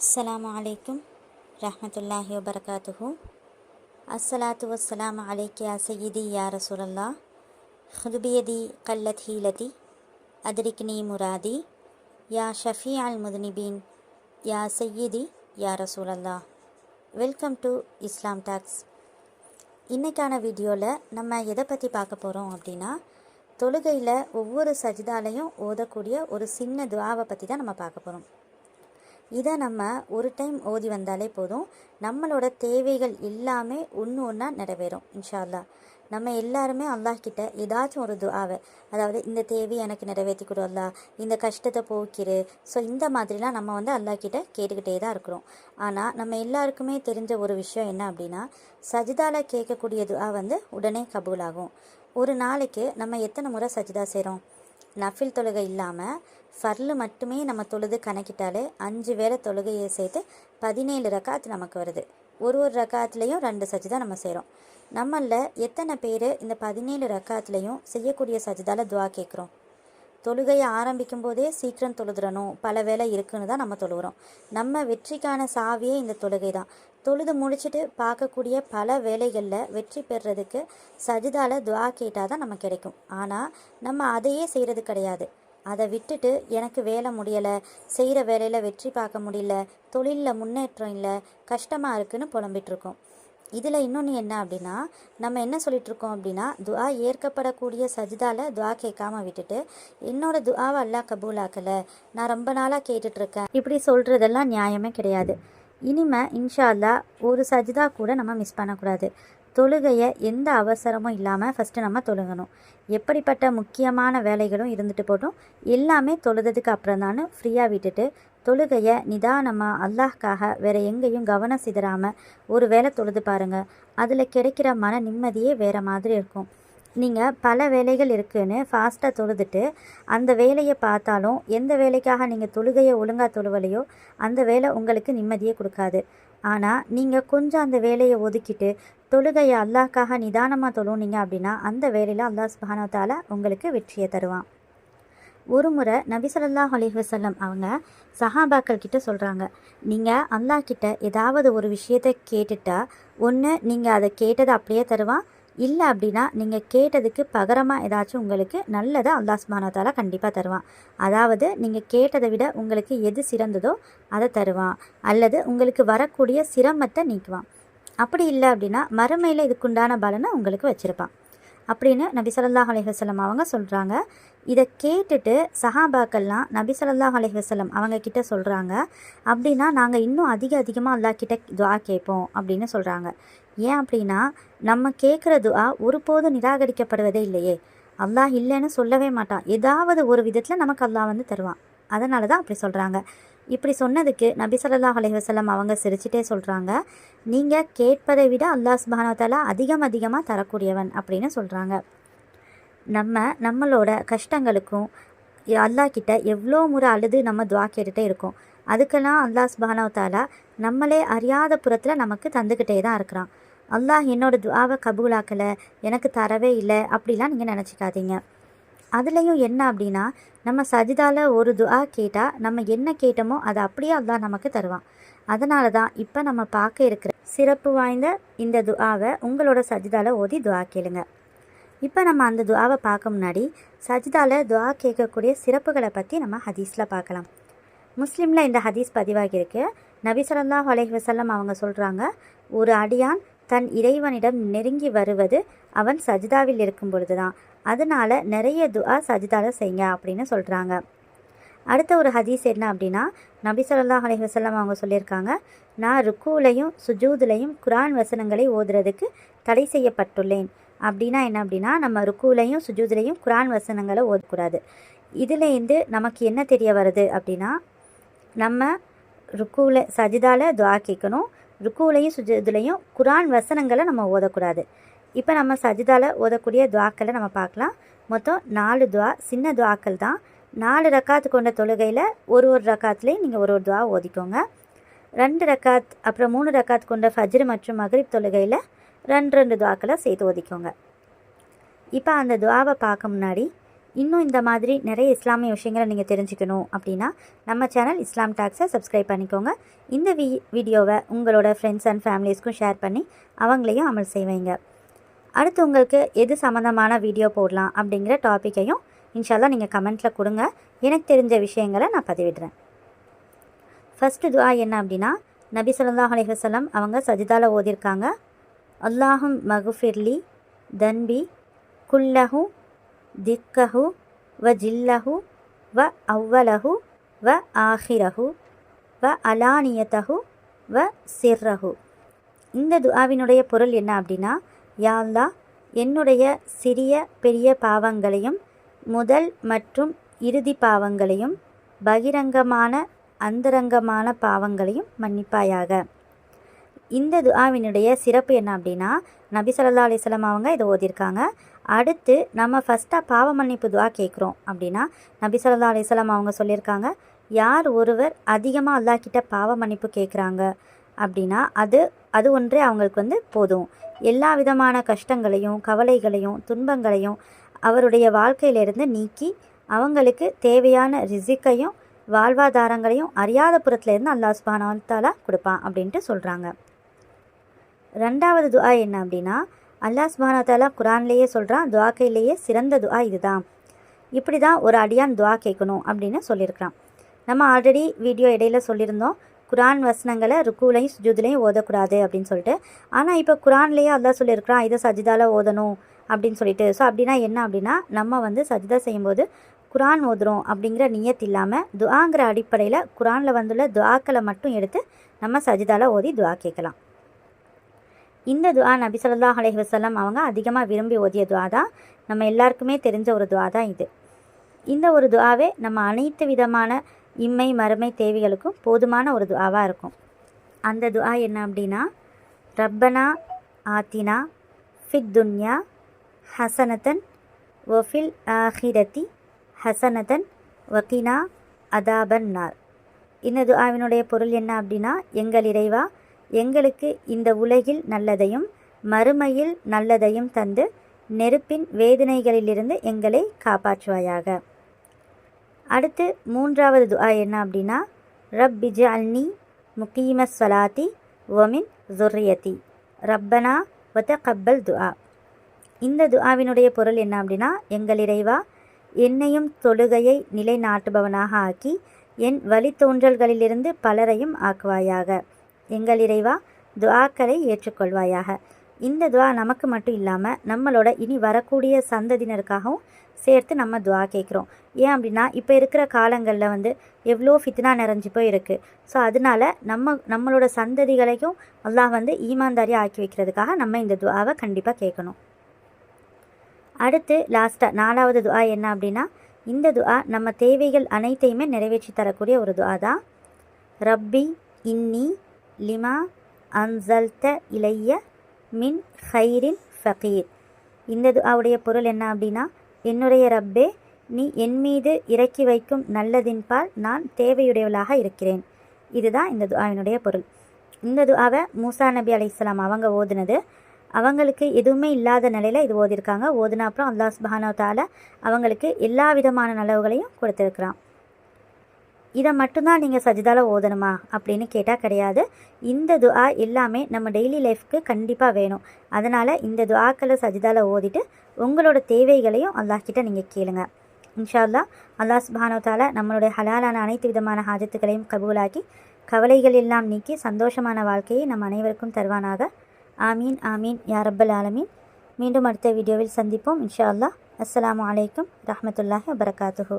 அஸ்லாம் அலைக்கும் ரஹமத்துல்லாஹி வபரகாத்துஹூ அஸ்ஸலாத்து வஸ்லாம் அலைக்கியா சையீதி யா ரசூலல்லா ஹுதுபியதி கல்லத் ஹீலதி அதிரிக்னி முராதி யா ஷஃபி அல் முதுனிபீன் யா சையீதி யா ரசூலல்லா வெல்கம் டு இஸ்லாம் டாக்ஸ் இன்றைக்கான வீடியோவில் நம்ம எதை பற்றி பார்க்க போகிறோம் அப்படின்னா தொழுகையில் ஒவ்வொரு சஜிதாலையும் ஓதக்கூடிய ஒரு சின்ன துவாவை பற்றி தான் நம்ம பார்க்க போகிறோம் இதை நம்ம ஒரு டைம் ஓதி வந்தாலே போதும். நம்மளோட தேவைகள் எல்லாமே ஒன்று ஒன்றா நிறைவேறும் இன்ஷா அல்லாஹ் நம்ம எல்லாருமே அல்லாஹ்கிட்ட ஏதாச்சும் ஒரு துஆவை அதாவது இந்த தேவையை எனக்கு நிறைவேற்றி கொடு அல்லா இந்த கஷ்டத்தை போக்கிரு. ஸோ இந்த மாதிரிலாம் நம்ம வந்து அல்லாஹ்கிட்ட கேட்டுக்கிட்டே தான் இருக்கிறோம். ஆனால் நம்ம எல்லாருக்குமே தெரிஞ்ச ஒரு விஷயம் என்ன அப்படின்னா சஜிதாவில் கேட்கக்கூடிய துஆ வந்து உடனே கபூலாகும். ஒரு நாளைக்கு நம்ம எத்தனை முறை சஜிதா செய்கிறோம் நஃபில் தொழுகை இல்லாமல் ஃபர்லு மட்டுமே நம்ம தொழுது கணக்கிட்டாலே அஞ்சு வேளை தொழுகையை சேர்த்து பதினேழு ரக்காத் நமக்கு வருது. ஒரு ஒரு ரக்காத்துலேயும் ரெண்டு சஜிதா நம்ம செய்கிறோம் நம்மளில் எத்தனை பேர் இந்த பதினேழு ரக்காத்துலேயும் செய்யக்கூடிய சஜிதாவில் துவா கேட்குறோம் தொழுகையை ஆரம்பிக்கும் போதே சீக்கிரம் தொழுதுறணும் பல வேலை இருக்குன்னு தான் நம்ம தொழுகிறோம் நம்ம வெற்றிக்கான சாவியே இந்த தொழுகை தான் தொழுது முடிச்சுட்டு பார்க்கக்கூடிய பல வேலைகளில் வெற்றி பெறுறதுக்கு சஜிதாவில் துவா கேட்டால் தான் நம்ம கிடைக்கும். ஆனால் நம்ம அதையே செய்கிறது கிடையாது. அதை விட்டுட்டு எனக்கு வேலை முடியலை செய்கிற வேலையில் வெற்றி பார்க்க முடியல தொழிலில் முன்னேற்றம் இல்லை கஷ்டமாக இருக்குன்னு புலம்பிட்டுருக்கோம். இதில் இன்னொன்று என்ன அப்படின்னா நம்ம என்ன சொல்லிட்டு இருக்கோம் அப்படின்னா துஆ ஏற்கப்படக்கூடிய சஜிதாவில் துஆ கேட்காம விட்டுட்டு என்னோடய துஆவை அல்லாஹ் கபூலாக்கலை நான் ரொம்ப நாளாக கேட்டுட்ருக்கேன் இப்படி சொல்கிறதெல்லாம் நியாயமே கிடையாது. இனிமே இன்ஷா அல்லாஹ் ஒரு சஜிதா கூட நம்ம மிஸ் பண்ணக்கூடாது. தொழுகையை எந்த அவசரமும் இல்லாமல் ஃபஸ்ட்டு நம்ம தொழுகணும். எப்படிப்பட்ட முக்கியமான வேலைகளும் இருந்துட்டு போட்டோம் எல்லாமே தொழுதுக்கு அப்புறம் தானே ஃப்ரீயாக விட்டுட்டு தொழுகையை நிதானமாக அல்லாஹ்க்காக வேறு எங்கேயும் கவனம் சிதறாமல் ஒரு வேலை தொழுது பாருங்கள் அதில் கிடைக்கிற மன நிம்மதியே வேறு மாதிரி இருக்கும். நீங்கள் பல வேலைகள் இருக்குதுன்னு ஃபாஸ்ட்டாக தொழுதுட்டு அந்த வேலையை பார்த்தாலும் எந்த வேலைக்காக நீங்கள் தொழுகையை ஒழுங்காக தொழுவலையோ அந்த வேலை உங்களுக்கு நிம்மதியே கொடுக்காது. ஆனால் நீங்கள் கொஞ்சம் அந்த வேலையை ஒதுக்கிட்டு தொழுகையை அல்லாஹ்க்காக நிதானமாக தொழுனீங்க அப்படின்னா அந்த வேலையில் அல்லாஹ் சுபானத்தால் உங்களுக்கு வெற்றியை தருவான். ஒரு முறை நபிசல்லாஹ் ஸல்லல்லாஹு அவங்க சஹாபாக்கள் கிட்ட சொல்கிறாங்க நீங்கள் அல்லாஹ் கிட்ட ஏதாவது ஒரு விஷயத்தை கேட்டுட்டா ஒன்று நீங்கள் அதை கேட்டதை அப்படியே தருவான் இல்லை அப்படின்னா நீங்கள் கேட்டதுக்கு பகரமாக ஏதாச்சும் உங்களுக்கு நல்லதை அல்லாஸ்மானத்தால் கண்டிப்பாக தருவான். அதாவது நீங்கள் கேட்டதை விட உங்களுக்கு எது சிறந்ததோ அதை தருவான். அல்லது உங்களுக்கு வரக்கூடிய சிரமத்தை நீக்குவான். அப்படி இல்லை அப்படின்னா மறுமையில் இதுக்குண்டான பலனை உங்களுக்கு வச்சுருப்பான். அப்படின்னு நபி ஸல்லல்லாஹு அலைஹி அவங்க சொல்கிறாங்க இதை கேட்டுட்டு சஹாபாக்கள்லாம் நபி ஸல்லல்லாஹு அலைஹி அவங்க கிட்ட சொல்கிறாங்க அப்படின்னா நாங்கள் இன்னும் அதிக அதிகமாக அல்லாஹ் கிட்ட துவா கேட்போம் அப்படின்னு சொல்கிறாங்க ஏன் அப்படின்னா நம்ம கேட்குற துவா ஒருபோதும் நிராகரிக்கப்படுவதே இல்லையே. அல்லாஹ் இல்லைன்னு சொல்லவே மாட்டான். ஏதாவது ஒரு விதத்தில் நமக்கு அல்லாஹ் வந்து தருவான். அதனால தான் அப்படி சொல்கிறாங்க இப்படி சொன்னதுக்கு நபி ஸல்லல்லாஹு அலைஹி அவங்க சிரிச்சிட்டே சொல்கிறாங்க நீங்கள் கேட்பதை விட அல்லாஹ் சுப்ஹானஹு அதிகம் அதிகமாக தரக்கூடியவன் அப்படின்னு சொல்கிறாங்க நம்ம நம்மளோட கஷ்டங்களுக்கும் அல்லாஹ் கிட்ட எவ்வளோ முறை அழுது நம்ம துவா கேட்டுகிட்டே இருக்கோம். அதுக்கெல்லாம் அல்லாஹ் சுப்ஹானஹு நம்மளே அறியாத புறத்தில் நமக்கு தந்துக்கிட்டே தான் இருக்கிறான். அல்லாஹ் என்னோட துவாவை கபூலாக்கலை எனக்கு தரவே இல்லை அப்படிலாம் நீங்கள் நினச்சிக்காதீங்க. அதுலேயும் என்ன அப்படின்னா நம்ம சஜிதால ஒரு துஆ கேட்டால் நம்ம என்ன கேட்டோமோ அதை அப்படியே அல்லாஹ் நமக்கு தருவான். அதனால தான் இப்போ நம்ம பார்க்க இருக்கிற சிறப்பு வாய்ந்த இந்த துஆவை உங்களோட சஜிதால ஓதி துஆ கேளுங்க. இப்போ நம்ம அந்த துஆவை பார்க்க முன்னாடி சஜிதால துஆ கேட்கக்கூடிய சிறப்புகளை பற்றி நம்ம ஹதீஸில் பார்க்கலாம். முஸ்லீமில் இந்த ஹதீஸ் பதிவாகியிருக்கு. நபி ஸல்லல்லாஹு அலைஹி அவங்க சொல்கிறாங்க ஒரு அடியான் தன் இறைவனிடம் நெருங்கி வருவது அவன் சஜிதாவில் இருக்கும் பொழுது தான் அதனால் நிறைய துஆ சஜிதாவில் செய்யுங்க அப்படின்னு சொல்கிறாங்க அடுத்த ஒரு ஹதீஸ் என்ன அப்படின்னா நபி ஸல்லல்லாஹு அலைஹி வஸல்லம் அவங்க சொல்லியிருக்காங்க நான் ருக்குலையும் சுஜூதுலையும் குரான் வசனங்களை ஓதுறதுக்கு தடை செய்யப்பட்டுள்ளேன். அப்படின்னா என்ன அப்படின்னா நம்ம ருக்குலையும் சுஜூதுலையும் குரான் வசனங்களை ஓதக்கூடாது. இதுலேருந்து நமக்கு என்ன தெரிய வருது அப்படின்னா நம்ம ருக்குவில் சஜிதால துவா கேட்கணும் ருக்குவிலையும் சுஜ இதுலேயும் குரான் வசனங்களை நம்ம ஓதக்கூடாது. இப்போ நம்ம சஜிதால ஓதக்கூடிய துவாக்களை நம்ம பார்க்கலாம். மொத்தம் நாலு துவா சின்ன துவாக்கள் தான். நாலு ரக்காத்து கொண்ட தொழுகையில் ஒரு ஒரு ரக்காத்துலேயும் நீங்கள் ஒரு ஒரு துவா ஓதிக்கோங்க. ரெண்டு ரக்காத் அப்புறம் மூணு ரக்காத் கொண்ட ஃபஜ்ரு மற்றும் மகரிப் தொழுகையில் ரெண்டு ரெண்டு துவாக்களை சேர்த்து ஓதிக்கோங்க. இப்போ அந்த துவாவை பார்க்க முன்னாடி இன்னும் இந்த மாதிரி நிறைய இஸ்லாமிய விஷயங்களை நீங்கள் தெரிஞ்சுக்கணும் அப்படின்னா நம்ம சேனல் இஸ்லாம் டாக்ஸை சப்ஸ்கிரைப் பண்ணிக்கோங்க. இந்த வி வீடியோவை உங்களோட ஃப்ரெண்ட்ஸ் அண்ட் ஃபேமிலிஸ்க்கும் ஷேர் பண்ணி அவங்களையும் அமல் செய்வீங்க. அடுத்து உங்களுக்கு எது சம்மந்தமான வீடியோ போடலாம் அப்படிங்கிற டாப்பிக்கையும் இன்ஷால்லாம் நீங்கள் கமெண்ட்டில் கொடுங்க. எனக்கு தெரிஞ்ச விஷயங்களை நான் பதிவிடுறேன். ஃபஸ்ட்டு துவா என்ன அப்படின்னா நபி சொல்லாஹ் அலிஹசலம் அவங்க சஜிதாவில் ஓதியிருக்காங்க. அல்லாஹும் மகுஃபிர்லி தன்பி குல்லஹு திக்கஹு வ ஜில்லஹு வ அவ்வலஹு வ ஆஹிரஹு வ அலானியத்தஹு வ சிர்ரஹு. இந்த துஆவினுடைய பொருள் என்ன அப்படின்னா யாழ்லா என்னுடைய சிறிய பெரிய பாவங்களையும் முதல் மற்றும் இறுதி பாவங்களையும் பகிரங்கமான அந்தரங்கமான பாவங்களையும் மன்னிப்பாயாக. இந்த துஆவினுடைய சிறப்பு என்ன அப்படின்னா நபி ஸல்லல்லாஹு அலிஸ்லாம் அவங்க இதை ஓதியிருக்காங்க. அடுத்து நம்ம ஃபஸ்ட்டாக பாவ மன்னிப்பு துவா கேட்குறோம் அப்படின்னா நபி ஸல்லல்லாஹு அலிஸ்லாம் அவங்க சொல்லியிருக்காங்க யார் ஒருவர் அதிகமாக அல்லாஹ் கிட்ட பாவ மன்னிப்பு கேட்குறாங்க அப்படின்னா அது அது ஒன்றே அவங்களுக்கு வந்து போதும். எல்லா விதமான கஷ்டங்களையும் கவலைகளையும் துன்பங்களையும் அவருடைய வாழ்க்கையிலிருந்து நீக்கி அவங்களுக்கு தேவையான ரிசிக்கையும் வாழ்வாதாரங்களையும் அறியாத புறத்துலேருந்து அல்லாஹ் சுபானவன் கொடுப்பான் அப்படின்ட்டு சொல்கிறாங்க ரெண்டாவது துஆ என்ன அப்படின்னா அல்லாஹ் சுபான குரான்லேயே சொல்கிறான் துவாக்கையிலேயே சிறந்த துஆ இதுதான். இப்படி தான் ஒரு அடியான் துவா கேட்கணும் அப்படின்னு சொல்லியிருக்கிறான். நம்ம ஆல்ரெடி வீடியோ இடையில சொல்லியிருந்தோம் குரான் வசனங்களை ருக்குலையும் சுஜூதுலையும் ஓதக்கூடாது அப்படின்னு சொல்லிட்டு. ஆனால் இப்போ குரான்லேயே அதான் சொல்லியிருக்கிறான் இதை சஜிதால ஓதணும் அப்படின்னு சொல்லிட்டு. ஸோ அப்படின்னா என்ன அப்படின்னா நம்ம வந்து சஜிதா செய்யும்போது குரான் ஓதுறோம் அப்படிங்கிற நியத் இல்லாமல் துஆங்கிற அடிப்படையில் குரானில் வந்துள்ள துவாக்களை மட்டும் எடுத்து நம்ம சஜிதால ஓதி துவா கேட்கலாம். இந்த துவா நபி சொல்லா அலஹி வஸல்லம் அவங்க அதிகமாக விரும்பி ஓதிய துவா தான். நம்ம எல்லாருக்குமே தெரிஞ்ச ஒரு துவா தான் இது. இந்த ஒரு துவாவே நம்ம அனைத்து விதமான இம்மை மறுமை தேவைகளுக்கும் போதுமான ஒரு துவாவாக இருக்கும். அந்த துவா என்ன அப்படின்னா ரப்பனா ஆத்தினா ஃபித் துன்யா ஹசனத்தன் ஒஃபில் ஆஹிரத்தி ஹசனதன் வக்கீனா அதாபன் நார். இந்த துஆவினுடைய பொருள் என்ன அப்படின்னா எங்கள் இறைவா எங்களுக்கு இந்த உலகில் நல்லதையும் மறுமையில் நல்லதையும் தந்து நெருப்பின் வேதனைகளிலிருந்து எங்களை காப்பாற்றுவாயாக. அடுத்து மூன்றாவது துஆ என்ன அப்படின்னா ரப் அல்னி முகீம சலாத்தி ஒமின் ஜுர்ரியத்தி ரப்பனா வத கப்பல் துஆ. இந்த துஆவினுடைய பொருள் என்ன அப்படின்னா எங்கள் இறைவா என்னையும் தொழுகையை நிலைநாட்டுபவனாக ஆக்கி என் வழித்தோன்றல்களிலிருந்து பலரையும் ஆக்குவாயாக எங்கள் இறைவா துவாக்களை ஏற்றுக்கொள்வாயாக. இந்த துவா நமக்கு மட்டும் இல்லாமல் நம்மளோட இனி வரக்கூடிய சந்ததியினருக்காகவும் சேர்த்து நம்ம துவா கேட்குறோம். ஏன் அப்படின்னா இப்போ இருக்கிற காலங்களில் வந்து எவ்வளோ ஃபித்னா நிறைஞ்சு போய் இருக்குது ஸோ அதனால நம்ம நம்மளோட சந்ததிகளையும் அல்லாஹ் வந்து ஈமான்தாரியாக ஆக்கி வைக்கிறதுக்காக நம்ம இந்த துவாவை கண்டிப்பாக கேட்கணும். அடுத்து லாஸ்ட்டாக நாலாவது துவா என்ன அப்படின்னா இந்த துவா நம்ம தேவைகள் அனைத்தையுமே நிறைவேற்றி தரக்கூடிய ஒரு துவா தான் ரப்பி இன்னி லிமா அன்சல்த இலைய மின் ஹைரின் ஃபகீர். இந்த துஆவுடைய பொருள் என்ன அப்படின்னா என்னுடைய ரப்பே நீ என் மீது இறக்கி வைக்கும் நல்லதின்பால் நான் தேவையுடையவளாக இருக்கிறேன். இதுதான் இந்த துஆவினுடைய பொருள். இந்த துஆவை மூசா நபி அலைஹிஸ்ஸலாம் அவங்க ஓதுனது. அவங்களுக்கு எதுவுமே இல்லாத நிலையில் இது ஓதிருக்காங்க ஓதுன அப்புறம் அல்லாஸ் பஹானோ தஆலா அவங்களுக்கு எல்லா விதமான நலவுகளையும் கொடுத்துருக்குறான். இதை மட்டும்தான் நீங்கள் சஜிதால ஓதணுமா அப்படின்னு கேட்டால் கிடையாது. இந்த துஆ எல்லாமே நம்ம டெய்லி லைஃப்க்கு கண்டிப்பாக வேணும். அதனால் இந்த துஆக்களை சஜிதால ஓதிட்டு உங்களோட தேவைகளையும் அல்லாஹ்கிட்ட நீங்கள் கேளுங்க. இன்ஷா அல்லாஹ் அல்லாஹ் சுப்ஹானஹு நம்மளுடைய ஹலாலான அனைத்து விதமான ஹாஜத்துக்களையும் கபூலாக்கி கவலைகள் எல்லாம் நீக்கி சந்தோஷமான வாழ்க்கையை நம் அனைவருக்கும் தருவானாக. ஆமீன் ஆமீன் யாரப்பல் ஆலமீன். மீண்டும் அடுத்த வீடியோவில் சந்திப்போம். இன்ஷா அல்லாஹ் அஸ்ஸலாமு அலைக்கும் ரஹமத்துல்லாஹி வபரகாத்துஹூ.